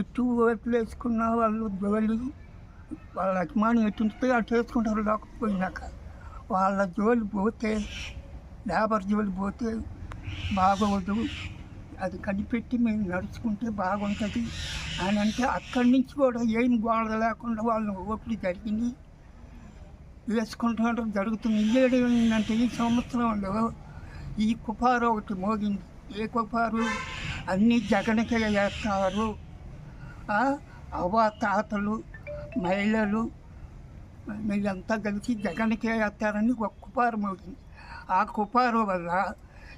ఎత్తు వైపులు వేసుకున్న వాళ్ళు జోలి వాళ్ళ అభిమానం ఎట్టుంటే అటు వేసుకుంటారు లేకపోయినాక. వాళ్ళ జోలి పోతే లేబర్ జోలి పోతే బాగోదు. అది కనిపెట్టి మేము నడుచుకుంటే బాగుంటుంది అని అంటే అక్కడి నుంచి కూడా ఏం గోడ లేకుండా వాళ్ళు ఓట్లు జరిగింది. వేసుకుంటుండడం జరుగుతుంది. ఇల్లేడు ఏంటంటే ఈ సంవత్సరంలో ఈ కుపారు ఒకటి మోగింది. ఏ కుపారు అన్నీ జగనకే వేస్తారు. అవ్వ తాతలు మహిళలు మీరంతా కలిసి జగన్కే వేస్తారని ఒక కుపారం అవుతుంది. ఆ కుపారం వల్ల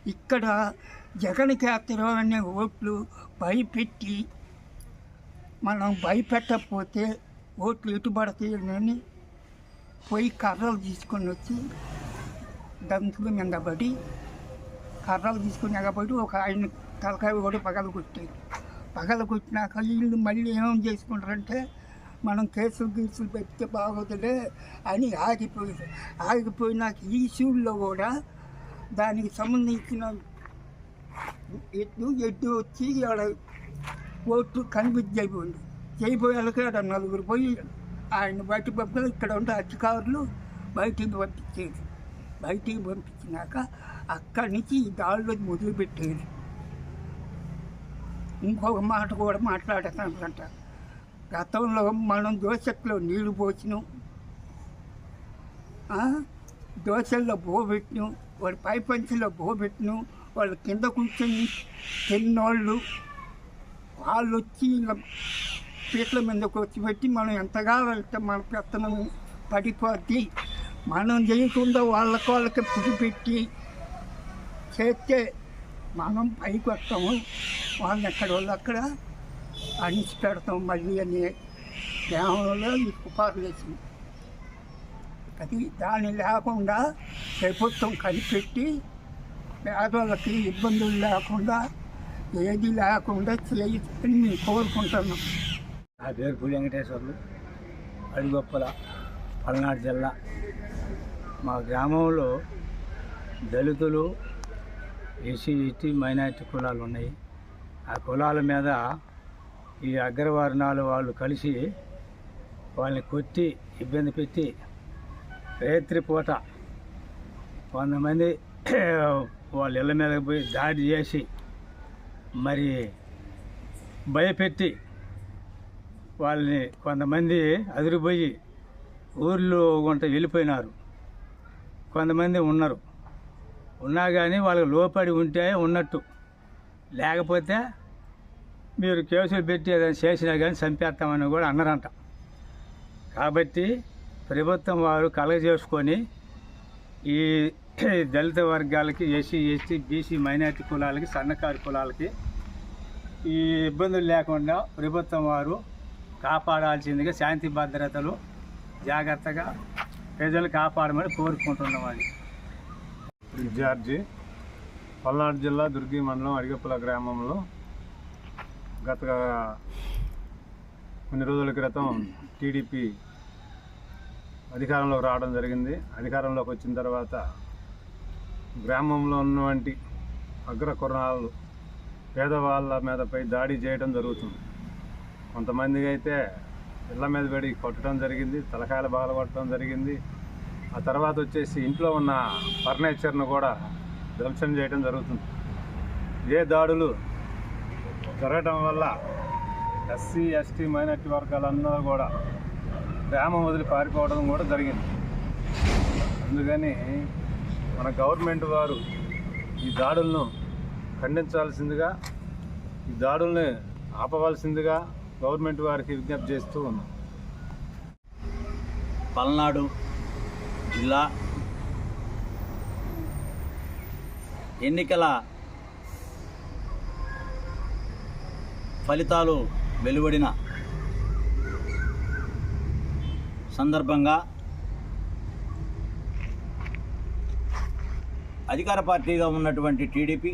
ఇక్కడ జగన్కి వేస్తారు అనే ఓట్లు భయపెట్టి మనం భయపెట్టకపోతే ఓట్లు ఎటు పడతాయని పోయి కర్రలు తీసుకొని వచ్చి దంతులు పడి కర్రలు తీసుకుని ఎగబడి ఒక ఆయన తలకాయ కూడా పగలు కొట్టారు పగల కొట్టినాక వీళ్ళు మళ్ళీ ఏం చేసుకుంటారంటే మనం కేసులు గీసులు పెడితే బాగోదులే అని ఆగిపోయి ఆగిపోయినాక ఈ షూల్లో కూడా దానికి సంబంధించిన ఎడ్డు ఎడ్డు వచ్చి ఆడ ఓట్లు కనిపించి చేయబోయింది. చేయబోయేళ్ళకి ఆడ నలుగురు పోయి ఆయన బయట పంపిన ఇక్కడ ఉండే అధికారులు బయటికి పంపించేది. బయటికి పంపించినాక అక్కడి నుంచి ఈ దాడులు మొదలుపెట్టేది. ఇంకొక మాట కూడా మాట్లాడతానంట. గతంలో మనం దోశలో నీళ్ళు పోసినాం దోశల్లో బోబెట్టినాం వాడు పై పంచిలో బోబెట్టినాం వాళ్ళు కింద కూర్చొని తిన్నోళ్ళు వాళ్ళు వచ్చి పీట్ల పీటల మీదకి వచ్చి పెట్టి మనం ఎంతగా వెళ్తే మన పెత్తనం పడిపోద్ది. మనం చేయకుండా వాళ్ళకి వాళ్ళకి పుడి పెట్టి చేస్తే మనం పైకి వస్తాము. వాళ్ళని ఎక్కడ వాళ్ళు అక్కడ అణిచి పెడతాం. మళ్ళీ అని గ్రామంలో ఈ కుపారు వేసింది అది దాన్ని లేకుండా ప్రభుత్వం కనిపెట్టి పేదవాళ్ళకి ఇబ్బందులు లేకుండా ఏది లేకుండా చేయని మేము కోరుకుంటున్నాం. నా పేరు పూడి వెంకటేశ్వర్లు. అడిగొప్పల పల్నాడు జిల్లా. మా గ్రామంలో దళితులు ఎస్సీ ఎస్టీ మైనారిటీ కులాలు ఉన్నాయి. ఆ కులాల మీద ఈ అగ్రవర్ణాలు వాళ్ళు కలిసి వాళ్ళని కొట్టి ఇబ్బంది పెట్టి రాత్రిపూట వంద మంది వాళ్ళ ఇళ్ళ మీదకి పోయి దాడి చేసి మరి భయపెట్టి వాళ్ళని కొంతమంది అదిరిపోయి ఊర్లో కొంత వెళ్ళిపోయినారు. కొంతమంది ఉన్నారు. ఉన్నా కానీ వాళ్ళకి లోపడి ఉంటే ఉన్నట్టు. లేకపోతే మీరు కేసులు పెట్టి ఏదైనా చేసినా కానీ చంపేస్తామని కూడా అన్నారంట. కాబట్టి ప్రభుత్వం వారు కలగజేసుకొని ఈ దళిత వర్గాలకి ఎస్సీ ఎస్టీ బీసీ మైనార్టీ కులాలకి సన్నకారు కులాలకి ఈ ఇబ్బందులు లేకుండా ప్రభుత్వం వారు కాపాడాల్సిందిగా శాంతి భద్రతలు జాగ్రత్తగా ప్రజలు కాపాడమని కోరుకుంటున్నామని జార్జి పల్నాడు జిల్లా దుర్గి మండలం అడిగప్పుల గ్రామంలో గత కొన్ని రోజుల క్రితం టీడీపీ అధికారంలోకి రావడం జరిగింది. అధికారంలోకి వచ్చిన తర్వాత గ్రామంలో ఉన్నటువంటి అగ్ర కురణాలు పేదవాళ్ళ మీదపై దాడి చేయడం జరుగుతుంది. కొంతమందికి అయితే ఇళ్ళ మీద పెడి కొట్టడం జరిగింది తలకాయలు బాగా కొట్టడం జరిగింది. ఆ తర్వాత వచ్చేసి ఇంట్లో ఉన్న ఫర్నిచర్ను కూడా ధ్వంసం చేయడం జరుగుతుంది. ఏ దాడులు జరగడం వల్ల ఎస్సీ ఎస్టీ మైనార్టీ వర్గాలందరూ కూడా గ్రామం వదిలి పారిపోవడం కూడా జరిగింది. అందుకని మన గవర్నమెంట్ వారు ఈ దాడులను ఖండించాల్సిందిగా ఈ దాడుల్ని ఆపవలసిందిగా గవర్నమెంట్ వారికి విజ్ఞప్తి చేస్తూ ఉన్నాం. పల్నాడు జిల్లా ఎన్నికల ఫలితాలు వెలువడిన సందర్భంగా అధికార పార్టీగా ఉన్నటువంటి టీడీపీ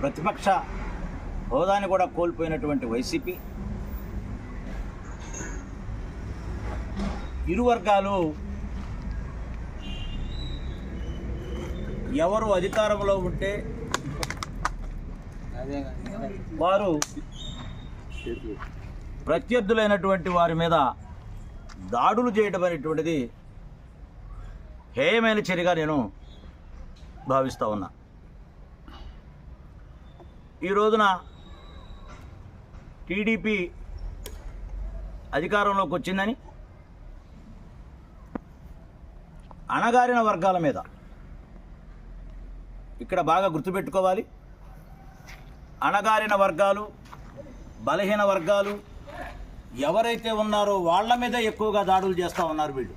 ప్రతిపక్ష హోదాని కూడా కోల్పోయినటువంటి వైసీపీ ఇరు వర్గాలు ఎవరు అధికారంలో ఉంటే వారు ప్రత్యర్థులైనటువంటి వారి మీద దాడులు చేయడం అనేటువంటిది హేయమైన చర్యగా నేను భావిస్తూ ఉన్నా. ఈ రోజున టీడీపీ అధికారంలోకి వచ్చిందని అణగారిన వర్గాల మీద. ఇక్కడ బాగా గుర్తుపెట్టుకోవాలి. అణగారిన వర్గాలు బలహీన వర్గాలు ఎవరైతే ఉన్నారో వాళ్ళ మీద ఎక్కువగా దాడులు చేస్తూ ఉన్నారు వీళ్ళు.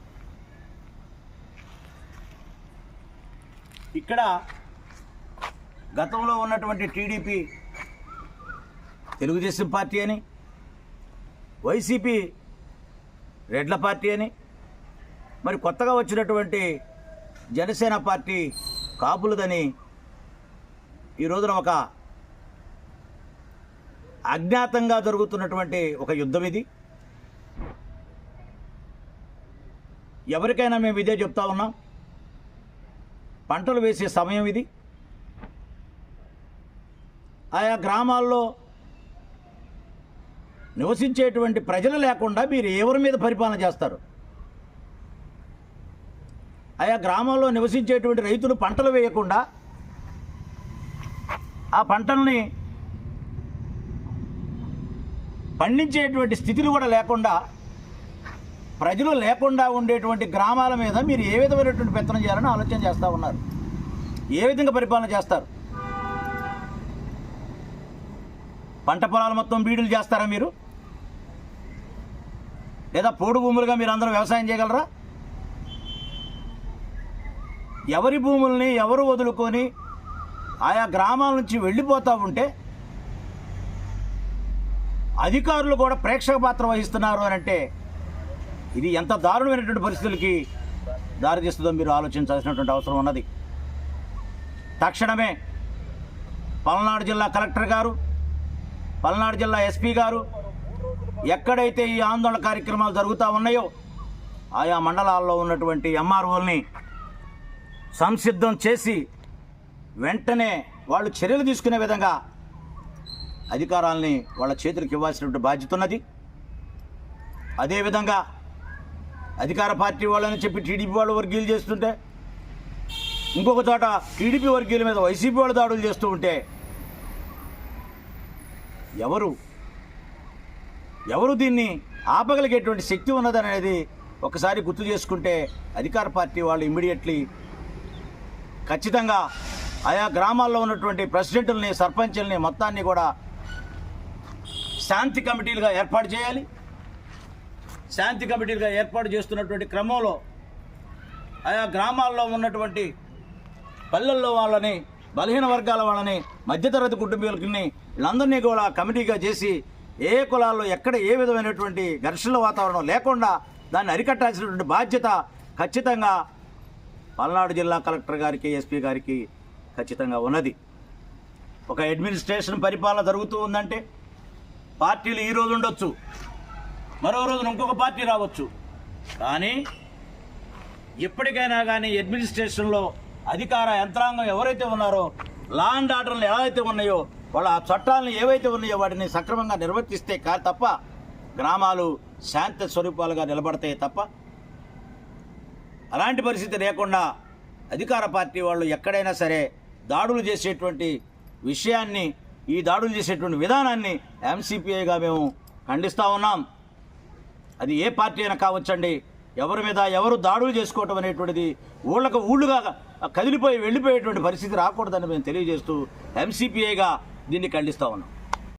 ఇక్కడ గతంలో ఉన్నటువంటి టీడీపీ తెలుగుదేశం పార్టీ అని వైసీపీ రెడ్ల పార్టీ అని మరి కొత్తగా వచ్చినటువంటి జనసేన పార్టీ కాపులదని ఈ రోజున ఒక అజ్ఞాతంగా జరుగుతున్నటువంటి ఒక యుద్ధం ఇది. ఎవరికైనా మేము ఇదే చెప్తా ఉన్నాం. పంటలు వేసే సమయం ఇది. ఆయా గ్రామాల్లో నివసించేటువంటి ప్రజలు లేకుండా మీరు ఎవరి మీద పరిపాలన చేస్తారు? ఆయా గ్రామంలో నివసించేటువంటి రైతులు పంటలు వేయకుండా ఆ పంటల్ని పండించేటువంటి స్థితిలు కూడా లేకుండా ప్రజలు లేకుండా ఉండేటువంటి గ్రామాల మీద మీరు ఏ విధమైనటువంటి పెత్తనం చేయాలని ఆలోచన చేస్తూ ఉన్నారు? ఏ విధంగా పరిపాలన చేస్తారు? పంట పొలాలు మొత్తం బీడులు చేస్తారా మీరు? లేదా పోడు భూములుగా మీరు అందరూ వ్యవసాయం చేయగలరా? ఎవరి భూముల్ని ఎవరు వదులుకొని ఆయా గ్రామాల నుంచి వెళ్ళిపోతూ ఉంటే అధికారులు కూడా ప్రేక్షక పాత్ర వహిస్తున్నారు అని అంటే ఇది ఎంత దారుణమైనటువంటి పరిస్థితులకి దారితీస్తుందో మీరు ఆలోచించాల్సినటువంటి అవసరం ఉన్నది. తక్షణమే పల్నాడు జిల్లా కలెక్టర్ గారు పల్నాడు జిల్లా ఎస్పీ గారు ఎక్కడైతే ఈ ఆందోళన కార్యక్రమాలు జరుగుతూ ఉన్నాయో ఆయా మండలాల్లో ఉన్నటువంటి ఎంఆర్ఓల్ని సంసిద్ధం చేసి వెంటనే వాళ్ళు చర్యలు తీసుకునే విధంగా అధికారాల్ని వాళ్ళ చేతులకు ఇవ్వాల్సినటువంటి బాధ్యత ఉన్నది. అదేవిధంగా అధికార పార్టీ వాళ్ళని చెప్పి టీడీపీ వాళ్ళు వర్గీయులు చేస్తుంటే ఇంకొక చోట టీడీపీ వర్గీయుల మీద వైసీపీ వాళ్ళు దాడులు చేస్తూ ఉంటే ఎవరు ఎవరు దీన్ని ఆపగలిగేటువంటి శక్తి ఉన్నదనేది ఒకసారి గుర్తు చేసుకుంటే అధికార పార్టీ వాళ్ళు ఇమ్మీడియట్లీ ఖచ్చితంగా ఆయా గ్రామాల్లో ఉన్నటువంటి ప్రెసిడెంట్లని సర్పంచుల్ని మొత్తాన్ని కూడా శాంతి కమిటీలుగా ఏర్పాటు చేయాలి. శాంతి కమిటీలుగా ఏర్పాటు చేస్తున్నటువంటి క్రమంలో ఆయా గ్రామాల్లో ఉన్నటువంటి పల్లెల్లో వాళ్ళని బలహీన వర్గాల వాళ్ళని మధ్యతరగతి కుటుంబీకుల్ని వీళ్ళందరినీ కూడా కమిటీగా చేసి ఏ కులాల్లో ఎక్కడ ఏ విధమైనటువంటి ఘర్షణల వాతావరణం లేకుండా దాన్ని అరికట్టాల్సినటువంటి బాధ్యత ఖచ్చితంగా పల్నాడు జిల్లా కలెక్టర్ గారికి ఎస్పీ గారికి ఖచ్చితంగా ఉన్నది. ఒక అడ్మినిస్ట్రేషన్ పరిపాలన జరుగుతూ ఉందంటే పార్టీలు ఈ రోజు ఉండొచ్చు మరో రోజున ఇంకొక పార్టీ రావచ్చు. కానీ ఎప్పటికైనా కానీ అడ్మినిస్ట్రేషన్లో అధికార యంత్రాంగం ఎవరైతే ఉన్నారో లా అండ్ ఆర్డర్లు ఎలా అయితే ఉన్నాయో వాళ్ళ ఆ చట్టాలను ఏవైతే ఉన్నాయో వాటిని సక్రమంగా నిర్వర్తిస్తే కాదు తప్ప గ్రామాలు శాంత స్వరూపాలుగా నిలబడతాయి తప్ప అలాంటి పరిస్థితి లేకుండా అధికార పార్టీ వాళ్ళు ఎక్కడైనా సరే దాడులు చేసేటువంటి విషయాన్ని ఈ దాడులు చేసేటువంటి విధానాన్ని ఎంసీపీఐగా మేము ఖండిస్తూ ఉన్నాం. అది ఏ పార్టీ అయినా కావచ్చండి. ఎవరి మీద ఎవరు దాడులు చేసుకోవటం అనేటువంటిది ఊళ్ళకు ఊళ్ళుగా కదిలిపోయి వెళ్ళిపోయేటువంటి పరిస్థితి రాకూడదని మేము తెలియజేస్తూ ఎంసీపీఐగా దీన్ని ఖండిస్తూ ఉన్నాం.